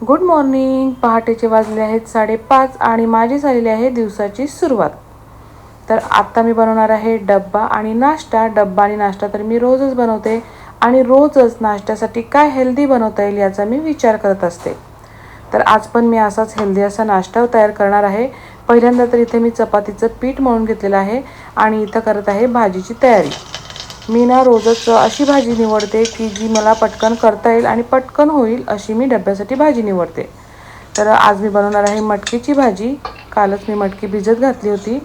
Good morning पहाटेचे वाजले आहेत साडेपाच आणि माझी झालेली आहे दिवसाची सुरुवात. तर आत्ता मी बनवणार आहे डब्बा आणि नाश्ता. डब्बा आणि नाश्ता तर मी रोजच बनवते आणि रोजच नाश्त्यासाठी काय हेल्दी बनवता येईल याचा मी विचार करत असते. तर आज पण मी असाच हेल्दी असा नाश्ता तयार करणार आहे. पहिल्यांदा तर इथे मी चपातीचं पीठ मळून घेतलेलं आहे आणि इथं करत आहे भाजीची तयारी. मी ना रोजच अशी भाजी निवडते की जी मला पटकन करता येईल आणि पटकन होईल अशी मी डब्यासाठी भाजी निवडते. तर आज मी बनवणार आहे मटकीची भाजी. कालच मी मटकी भिजत घातली होती.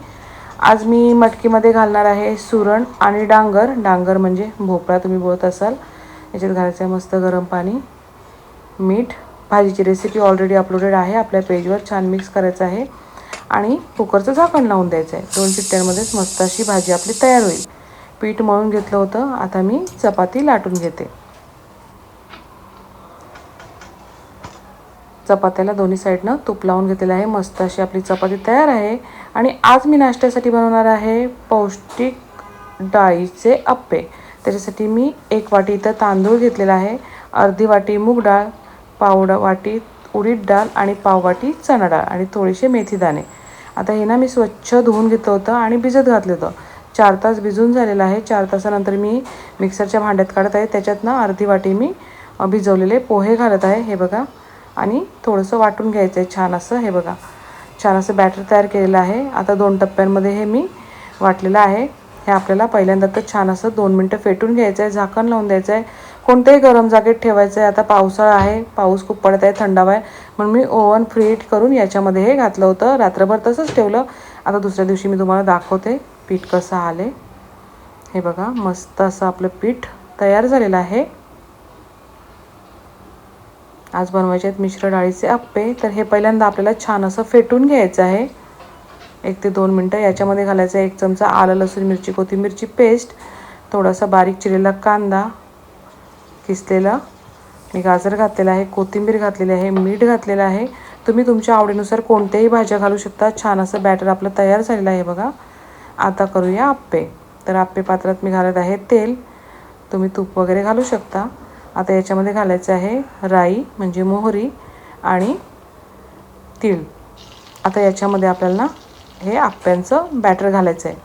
आज मी मटकीमध्ये घालणार आहे सुरण आणि डांगर. डांगर म्हणजे भोपळा तुम्ही बोलत असाल. याच्यात घालायचं आहे मस्त गरम पाणी मीठ. भाजीची रेसिपी ऑलरेडी अपलोडेड आहे. आपल्या पेजवर छान मिक्स करायचं आहे. आणि कुकरचं झाकण लावून द्यायचं आहे. दोन चिट्ट्यांमध्येच मस्त अशी भाजी आपली तयार होईल. पीठ मळून घेतलं होतं. आता मी चपाती लाटून घेते. चपात्याला दोन्ही साईडनं तूप लावून घेतलेलं आहे. मस्त अशी आपली चपाती तयार आहे. आणि आज मी नाश्त्यासाठी बनवणार आहे पौष्टिक डाळीचे अप्पे. त्याच्यासाठी मी एक वाटी इथं तांदूळ घेतलेला आहे. अर्धी वाटी मूग डाळ पावड वाटी उडीद डाळ आणि पाव वाटी चणा डाळ आणि थोडेसे मेथी दाणे आता हे ना मी स्वच्छ धुवून घेतलं होतं आणि भिजत घातलं होतं. चार तास भिजून झालेला आहे. चार तासानंतर मी मिक्सरच्या भांड्यात काढत आहे. त्याच्यात ना अर्धी वाटी मी भिजवलेले पोहे घालत आहे. हे बघा. आणि थोडंसं वाटून घ्यायचं आहे छान असं. हे बघा. छान असं बॅटर तयार केलेलं आहे. आता दोन टप्प्यांमध्ये हे मी वाटलेलं आहे. हे आपल्याला पहिल्यांदा तर छान असं दोन मिनटं फेटून घ्यायचं आहे झाकण लावून द्यायचं आहे कोणत्याही गरम जागेत ठेवायचं आहे आता पावसाळा आहे. पाऊस खूप पडत आहे. थंडावा आहे. म्हणून मी ओव्हन फ्रीट करून याच्यामध्ये हे घातलं होतं. रात्रभर तसंच ठेवलं. आता दुसऱ्या दिवशी मी तुम्हाला दाखवते पीठ कसं आले हे बघा मस्त असं आपलं पीठ तयार झालेलं आहे. आज बनवायचे आहेत मिश्र डाळीचे आप्पे. तर हे पहिल्यांदा आपल्याला छान असं फेटून घ्यायचं आहे. एक ते दोन मिनटं याच्यामध्ये घालायचं आहे. एक चमचा आलं लसूण मिरची कोथिंबीरची पेस्ट थोडासा बारीक चिरलेला कांदा किसलेला. मी गाजर घातलेला आहे कोथिंबीर घातलेली आहे मीठ घातलेलं आहे. तुम्ही तुमच्या आवडीनुसार कोणत्याही भाज्या घालू शकता. छान असं बॅटर आपलं तयार झालेलं आहे बघा. आता करूया आप्पे. तर आप्पे पात्रात मी घालत आहे तेल. तुम्ही तूप वगैरे घालू शकता. आता याच्यामध्ये घालायचं आहे राई म्हणजे मोहरी आणि तीळ. आता याच्यामध्ये आपल्याला हे आप्प्यांचं बॅटर घालायचं आहे.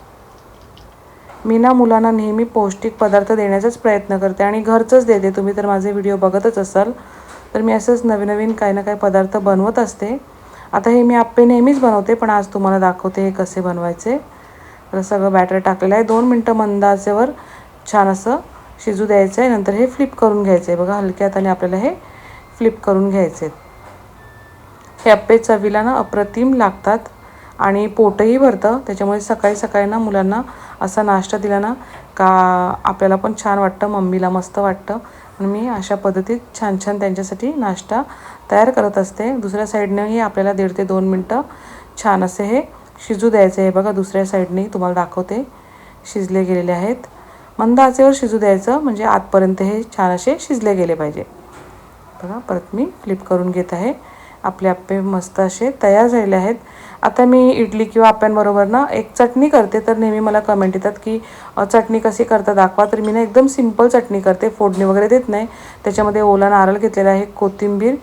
मी ना मुलांना नेहमी पौष्टिक पदार्थ देण्याचाच प्रयत्न करते आणि घरचंच देते. तुम्ही तर माझे व्हिडिओ बघतच असाल. तर मी असंच नवीन नवीन काही ना काही पदार्थ बनवत असते. आता हे मी आप्पे नेहमीच बनवते पण आज तुम्हाला दाखवते हे कसे बनवायचे. तर सगळं बॅटर टाकलेलं आहे. दोन मिनटं मंद आचेवर छान असं शिजू द्यायचं आहे. नंतर हे फ्लिप करून घ्यायचं आहे. बघा हलक्या हाताने आपल्याला हे फ्लिप करून घ्यायचे हे अप्पे चवीला ना अप्रतिम लागतात आणि पोटही भरतं. त्याच्यामुळे सकाळी सकाळी ना मुलांना असा नाश्ता दिला ना का आपल्याला पण छान वाटतं. मम्मीला मस्त वाटतं. मी अशा पद्धतीत छान छान त्यांच्यासाठी नाश्ता तयार करत असते. दुसऱ्या साईडनंही आपल्याला दीड ते दोन मिनटं छान असे हे शिजू द्यायचे. आहे बघा दुसऱ्या साईडने तुम्हाला दाखवते. शिजले गेलेले आहेत. मंद आचेवर शिजू द्यायचं म्हणजे आतपर्यंत हे छान असे शिजले गेले पाहिजे. बघा परत मी फ्लिप करून घेत आहे. आपले आप्पे मस्त असे तयार झालेले आहेत. आता मी इडली किंवा आप्यांबरोबर ना एक चटणी करते तर नेहमी मला कमेंट येतात की चटणी कशी करता दाखवा. तर मी ना एकदम सिंपल चटणी करते फोडणी वगैरे देत नाही. त्याच्यामध्ये ओला नारळ घेतलेला आहे कोथिंबीर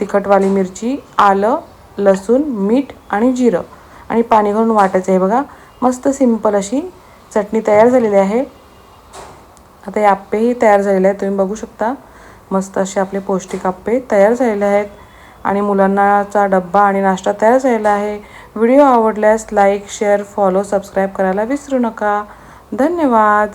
तिखटवाली मिरची आलं लसूण मीठ आणि जिरं. आणि पाणी घालून वाटायचं आहे बघा. मस्त सिंपल अशी चटणी तयार झालेली आहे. आता हे आप्पेही तयार झालेले आहेत तुम्ही बघू शकता. मस्त असे आपले पौष्टिक आप्पे तयार झालेले आहेत. आणि मुलांनाचा डब्बा आणि नाश्ता तयार झालेला आहे. व्हिडिओ आवडल्यास लाईक शेअर फॉलो सबस्क्राईब करायला विसरू नका. धन्यवाद.